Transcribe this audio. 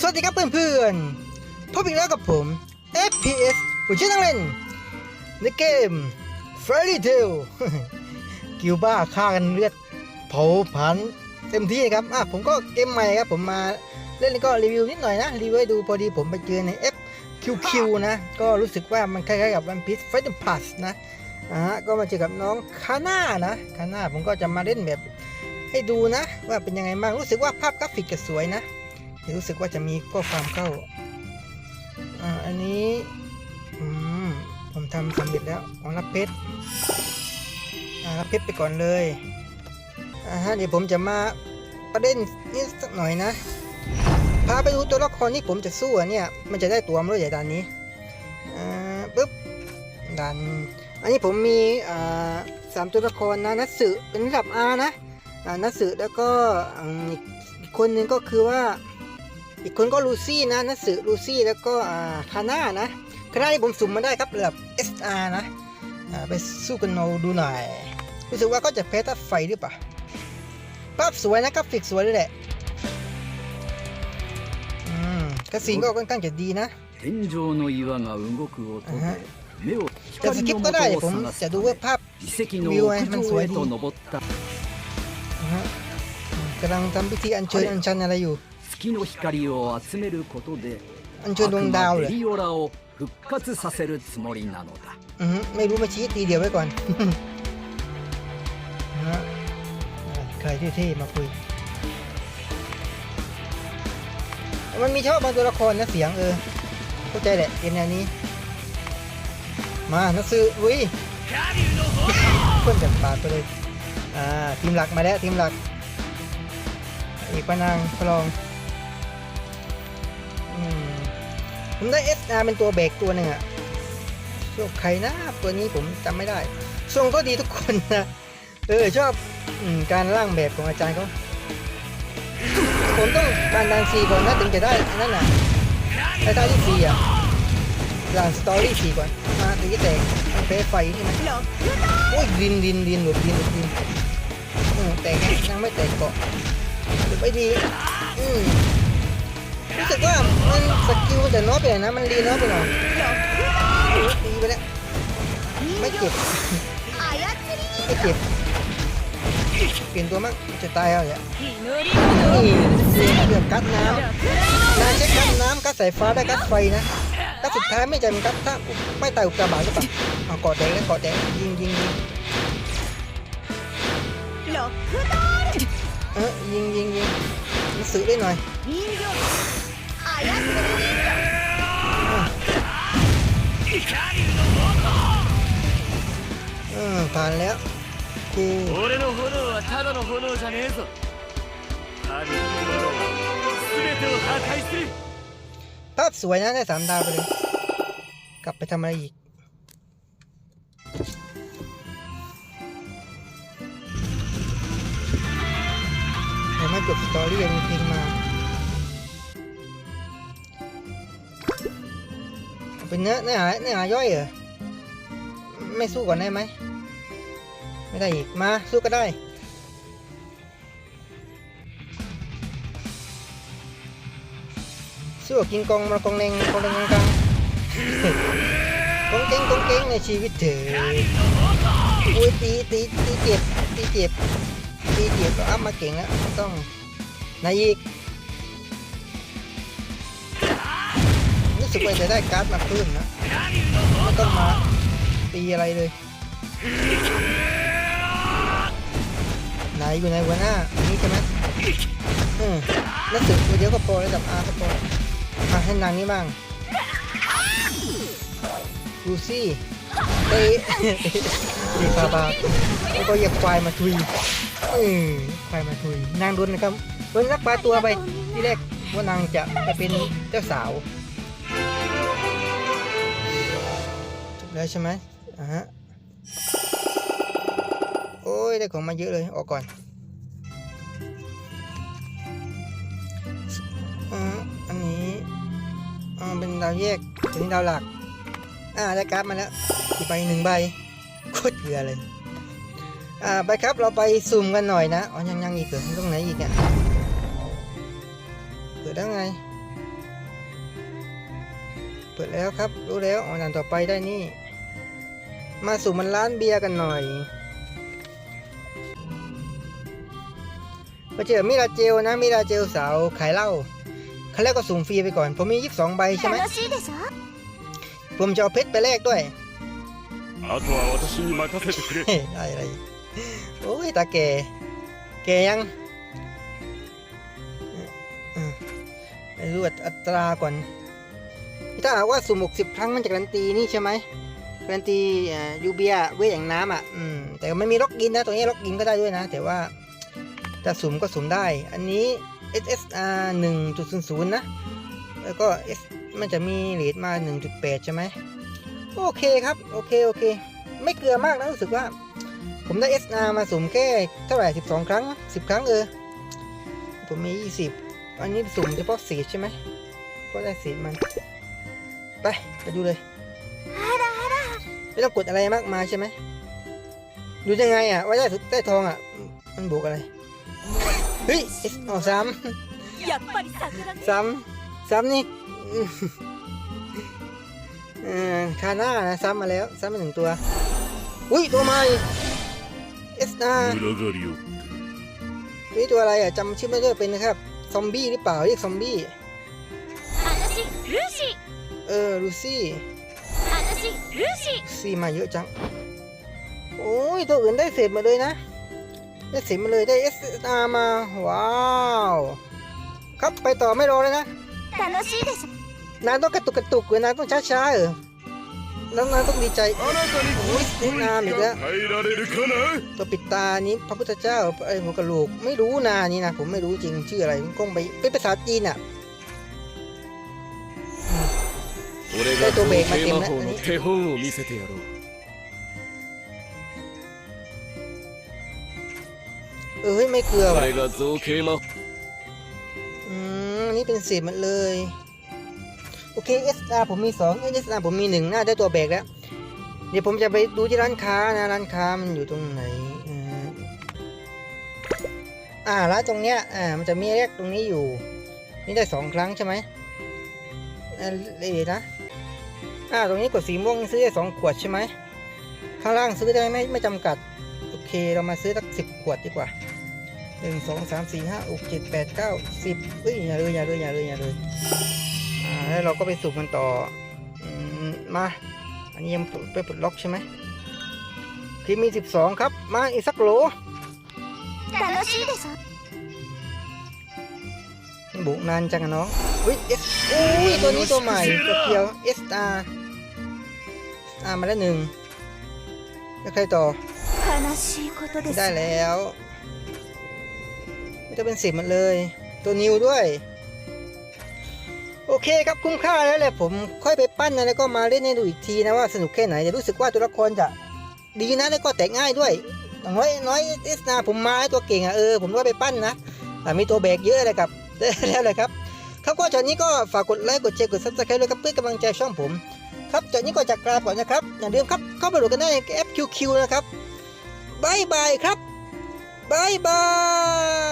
สวัสดีครับเพื่อนๆ พบอีกแล้วกับผม FPS ผู้ชื่อนักเล่น ในเกม Fairy Tail กิวบ้าฆ่ากันเลือดเผาผลาญเต็มที่ครับ อะผมก็เกมใหม่ครับผมมาเล่นแล้วก็รีวิวนิดหน่อยนะ รีวิวให้ดูพอดีผมไปเจอใน FQQ นะ ก็รู้สึกว่ามันคล้ายๆกับ One Piece Fighting Plus นะอะก็มาเจอกับน้องคาน่านะคาน่าผมก็จะมาเล่นแบบให้ดูนะ ว่าเป็นยังไงบ้างรู้สึกว่าภาพกราฟิกจะสวยนะ รู้สึกว่าจะมีข้อความเข้าอ่าอันนี้อืมผมทำสำเร็จแล้วของรับเพชรอ่ารับเพชรไปก่อนเลยอ่าฮะเดี๋ยวผมจะมาประเด็นนี้สักหน่อยนะพาไปดูตัวละครที่ผมจะสู้อะเนี่ย มันจะได้ตัวมั้ยใหญ่ด่านนี้อ่าปึ๊บด่านอันนี้ผมมีอ่าสามตัวละครนะนัตสึเป็นระดับ R นะอ่านัตสึแล้วก็อีกคนหนึ่งก็คือว่า อีกคนก็ลูซี่นะนัสึลูซี่แล้วก็ฮาน่านะที่ผมสุ่มมาได้ครับแบบร์นะไปสู้กันเอาดูหน่อยรู้สึกว่าก็จะแพ้ทัดไฟหรือเปล่าภาพสวยนะครับฟิกสวยด้วยแหละอืมกระสีก็ค่อนข้างจะดีนะจะสกิปก็ได้ผมจะดูว่าภาพวิวมันสวยดีกำลังทำพิธีอัญเชิญอัญชันอะไรอยู่ 月の光を集めることで อัญเชิญดวงดาวเลย ベリオラを復活させるつもりなのだ อือฮึไม่รู้มาชี้ตีเดียวไว้ก่อน นะฮะอ่าใครเท่ๆมาคุย มันมีเฉพาะบางตัวละครนะเสียงเออ เข้าใจแหละเกมแนวนี้ มานักซื้อลุยเพื่อนจัดปาดไปเลย อ่า ทีมหลักมาแล้วทีมหลักเอกพนางพลองอืม ผมได้ SR เป็นตัวเบรกตัวหนึ่งอะชอบใครนะตัวนี้ผมจำไม่ได้ทรงก็ดีทุกคนนะเออชอบอมการร่างแบบของอาจารย์เขาผมต้องการดันซีก่อนนะถึงจะได้อันนั่นน่ะได้ได้ที่ซีอะด่านสตอรี่ซีก่อนมาถึงจะแตกมันเฟสไฟใช่ไหมโอ้ยดินดินดินหลุดดินหลุดดินอืมแตกนะยังไม่แตกเกาะหลุดไปดีอืม รู้สึกว่ามันสกิลมันจะน้อยไปหน่อยนะ มันรีน้อยไปหน่อยตีไปแล้วไม่เจ็บไม่เจ็บเปลี่ยนตัวมั้งจะตายเอาเนี่ยนี่เรื่องกัดน้ำนายใช้กัดน้ำกัดสายฟ้าได้กัดไฟนะกัดสุดท้ายไม่จำกัดถ้าไม่ตายอุกกาบาตหรือเปล่าเอาเกาะแดงแล้วเกาะแดงยิงยิงยิงเออยิงยิงยิงมันซื้อได้หน่อย เออผ่านแล้วครู 俺の炎はただの炎じゃねえぞ神の炎は全てを破壊する ภาพสวยนะได้สามดาวไปเลย กลับไปทำอะไรอีก เดี๋ยวมาจบสตอรี่ยังมีเพลงมา เป็นเนื้อเนื้อหาเนื้อหาย่อยเหรอไม่สู้ก่อนได้ไหมไม่ได้อีกมาสู้ก็ได้สู้ก็กินกองมากองแรงกองแรงกองกลางกองเก่งกองเก่งในชีวิตเธออุ้ยตีตีตีเจ็บตีเจ็บตีเจ็บก็อัพมาเก่งแล้วต้องไหนอีก สึกว่าจะได้การ์ดมาเพิ่มนะไม่ต้องมาตีอะไรเลยไหนอยู่ในหัวหน้าอันนี้ใช่ไหมอืมแล้วสึกเดียวก็พอระดับอาร์ก็พอมาให้นางนี้บ้างดูซี่เตะตีฟาบาแล้วก็เหยียบควายมาทุยเออควายมาทุยนางโดนนะครับโดนนักปลาตัวไปที่แรกว่านางจะไปเป็นเจ้าสาว แล้วใช่ไหมอ่าฮะ โอ้ย ได้ของมาเยอะเลย ออกก่อนอันนี้อ่าเป็นดาวแยกอันนี้ดาวหลัก อ่า ได้กร์ดมาแล้วอีกใบหนึ่งใบโคตรเกลือเลย อ่า ไปครับ เราไปซูมกันหน่อยนะ อ๋อ ยังยังอีกเหรอตรงไหนอีกเนี่ยเกิดได้ไง เปิดแล้วครับ รู้แล้ว อ๋อด่านต่อไปได้นี่ มาสู่มันร้านเบียร์กันหน่อยมาเจอมิราเจลนะมิราเจลสาวขายเหล้าคันแรกก็สูงฟรีไปก่อน ผมมียี่สิบสองใบใช่ไหม ผมจะเอาเพชรไปแลกด้วยได้อะไรโอ้ยตาแก แกยังรวดอัตราก่อน ถ้าหาว่าสุ่สิบครั้งมันจะการันตีนี่ใช่ไหม การันตียูเบียเวทอย่างน้ำอะอืมแต่ไม่มีล็อกอินนะตรงนี้ล็อกอินก็ได้ด้วยนะ แต่ว่าถ้าสุ่มก็สุ่มได้ อันนี้ SSR 1.00 นะ แล้วก็ S มันจะมีเลทมา 1.8 ใช่ไหม โอเคครับ โอเค โอเค ไม่เกลือมากนะ รู้สึกว่า ผมได้ SR มาสุ่มแค่เท่าไหร่ 12 ครั้งมั้ง10 ครั้งเออ ผมมี 20 อันนี้สุ่มเฉพาะสีใช่ไหมเพราะได้สีมัน ไป ไปดูเลย ไม่ต้องกดอะไรมากมายใช่ไหมดูยังไงอะว่าได้ได้ทองอะ มันบวกอะไร เฮ้ยอ๋อซ้ำซ้ำซ้ำนี่คาน่านะซ้ำมาแล้ว ซ้ำมาหนึ่งตัว อุ้ยตัวใหม่เอสนานี่ตัวอะไรอะจำชื่อไม่ได้เป็นนะครับ ซอมบี้หรือเปล่าเรียกซอมบี้ เออลูซี่ิรุชิซีมาเยอะจัง โอ้ย ตัวอื่นได้เศษมาเลยนะ ได้เศษมาเลยได้เอสอามา ว้าว ครับไปต่อไม่รอเลยนะแต่ละชิเนายต้องกระตุกกระตุกเว้ยนายต้องช้าช้ๆเออแล้วนายต้องดีใจโอ้ยเอ็นอาร์อีกแล้วตัวปิดตานี้พระพุทธเจ้าไอ้หัวกระโหลกไม่รู้นานี่นะผมไม่รู้จริงชื่ออะไรก้องไปเป็นภาษาจีนอะ ได้ตัวเบรกมาเต็มแล้เอ้ยไม่เกลือว่ะอืมนี่เป็นเศษมันเลย โอเคเอส SR ผมมีสองเอ2 SR ผมมีหนึ่งน่าได้ตัวเบรกแล้ว เดี๋ยวผมจะไปดูที่ร้านค้านะ ร้านค้ามันอยู่ตรงไหนอ่าแล้วตรงเนี้ยอ่ามันจะมีเลขตรงนี้อยู่ นี่ได้สองครั้งใช่ไหมเออดีนะ อ่า ตรงนี้กดสีม่วงซื้อได้สองขวดใช่ไหม ข้างล่างซื้อได้ไม่ไม่จำกัด โอเค เรามาซื้อสักสิบขวดดีกว่าหนึ่งสองสามสี่ห้าหกเจ็ดแปดเก้าสิบเอ้ยอย่าเลยอย่าเลยอย่าเลยอย่าเลย อ่า แล้วเราก็ไปสูบมันต่ออืมมา อันนี้ยังไปปลดล็อกใช่ไหมคลิปมีสิบสองครับ มาอีกสักโหล 楽しいでしょ โบกนานจังอะน้องอุ้ยเอสอุ้ยตัวนี้ตัวใหม่ตัวเขียวเอสอาร์อามาแล้วหนึ่งแล้วใครต่อได้แล้วจะเป็นสิบมันเลย ตัวนิวด้วย โอเคครับคุ้มค่าแล้วแหละผมค่อยไปปั้นนะแล้วก็มาเล่นให้ดูอีกทีนะว่าสนุกแค่ไหนจะรู้สึกว่าตัวละครจะดีนะแล้วก็แต่ง่ายด้วยน้อยน้อยเอสนาผมมาตัวเก่งอะเออผมว่าไปปั้นนะแต่มีตัวแบกเยอะเลยกับ ได้แล้วเลยครับครับก็จากนี้ก็ฝากกดไลค์กดแชร์กดซับสไครต์ด้วยครับเพื่อกำลังใจช่องผม ครับจากนี้ก็จากราบก่อนนะครับอย่าลืมครับเข้าไปโหลดกันได้ในแอป QQ นะครับบายบายครับบายบาย